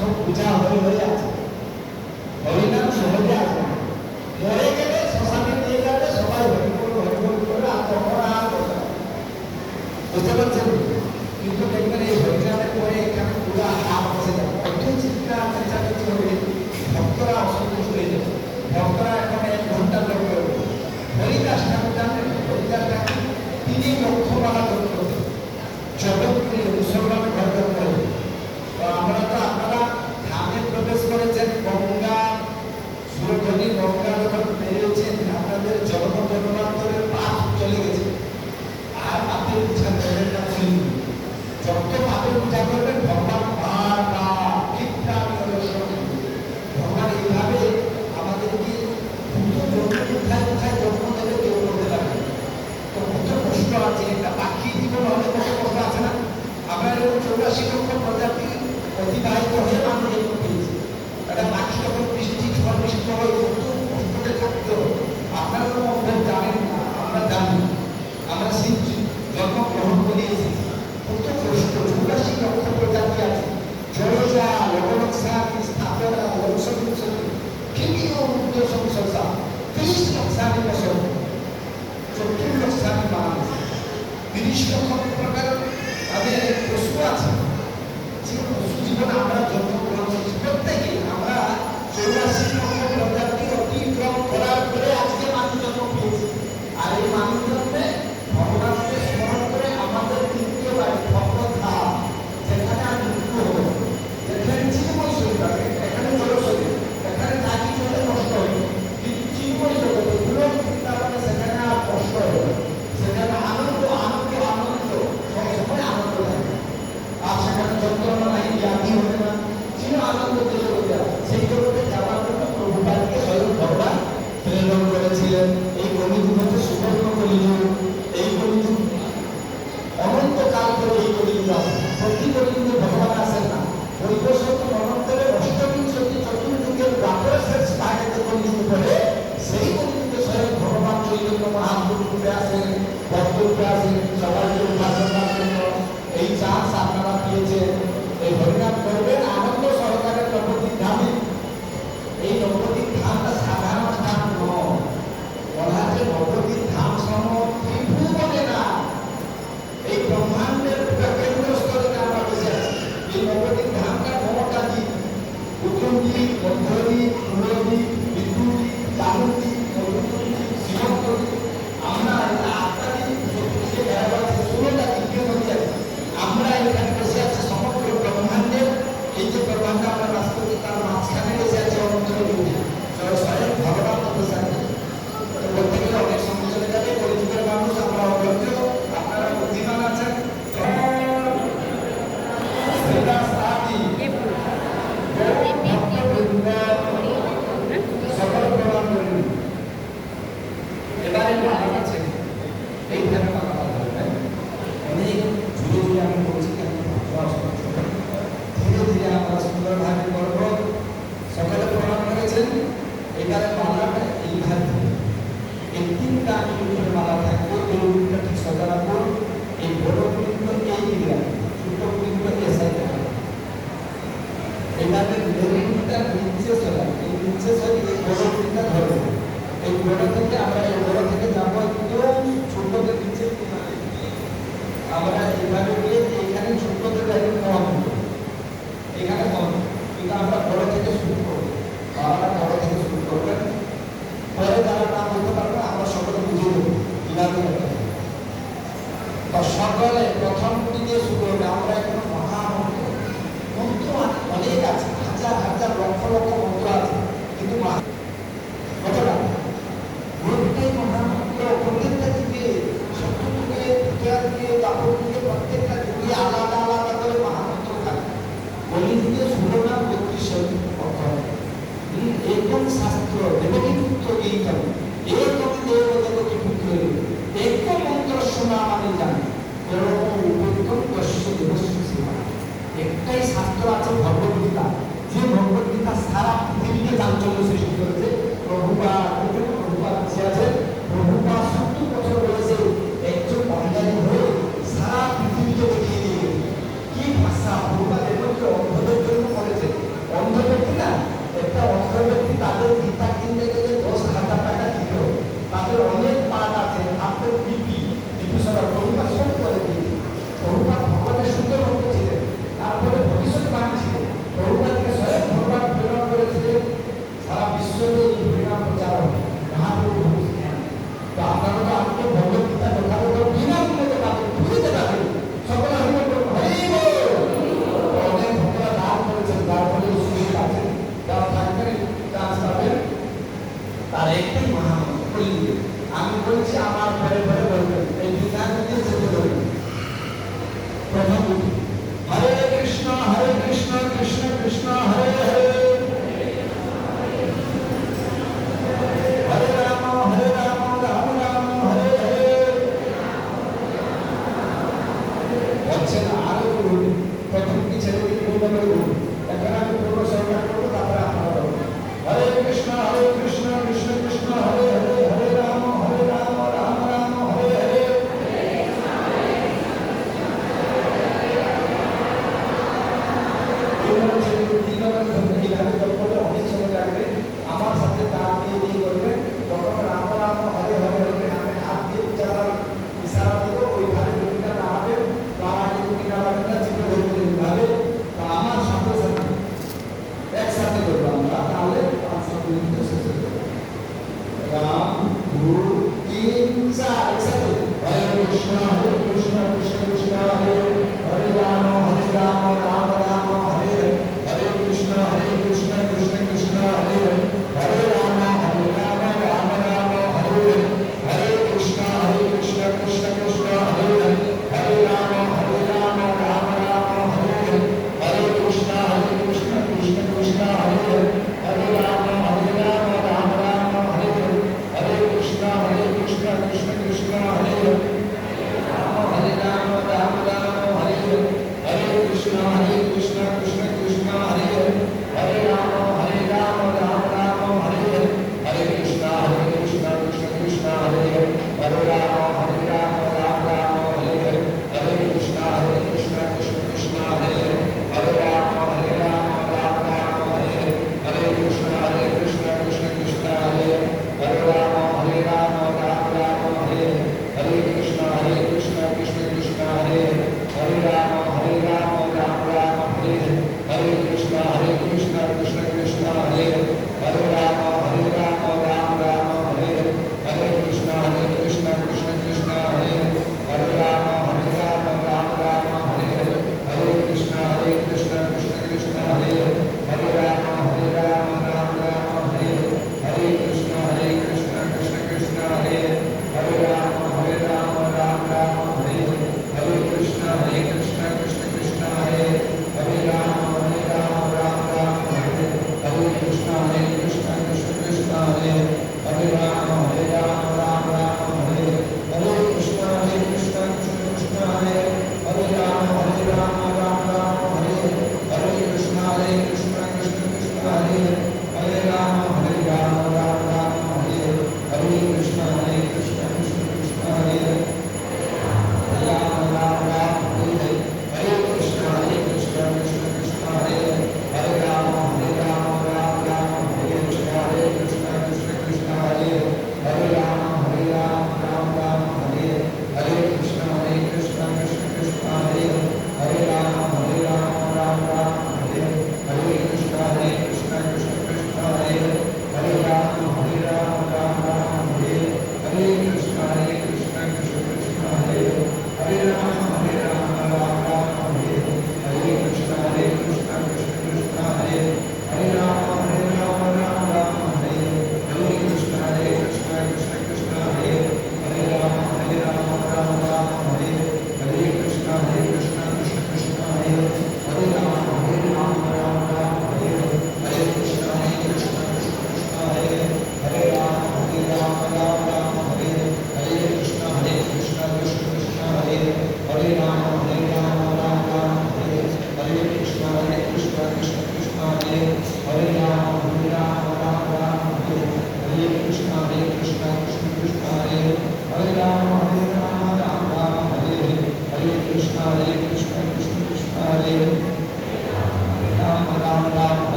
સૌ પૂજા હોય હોય છે હરિનામ સહજા છે. ಶಾಸ್ತ್ರ ದೇವಗಿಪುತ್ರ ಗೀತವು ಏಕನು ದೇವದಕ್ಕೆ ಪುತ್ರರು ಏಕ ಮಂತ್ರ ಸುನಾಮನಿಲ್ಲ কোন উপক্রম দর্শ দিবস একটাই শাস্ত্র আছে ভগবদ্গীতা যে ভগবদ্গীতা সারা পৃথিবীকে চাঞ্চল্য সৃষ্টি করেছে প্রভুপা প্রভুপা সে আছে প্রভুপা সত্তর বছর বলেছে একজন অনলাইন হয়ে সারা পৃথিবীকে দেখিয়ে দিয়ে কি ভাষা প্রভুপা দেখল অন্ধদের জন্য করেছে অন্ধ ব্যক্তি না একটা অগ্রবর্তী তাদের পিতা কিনতে গেলে দশ হাজার টাকা দিল। তাদের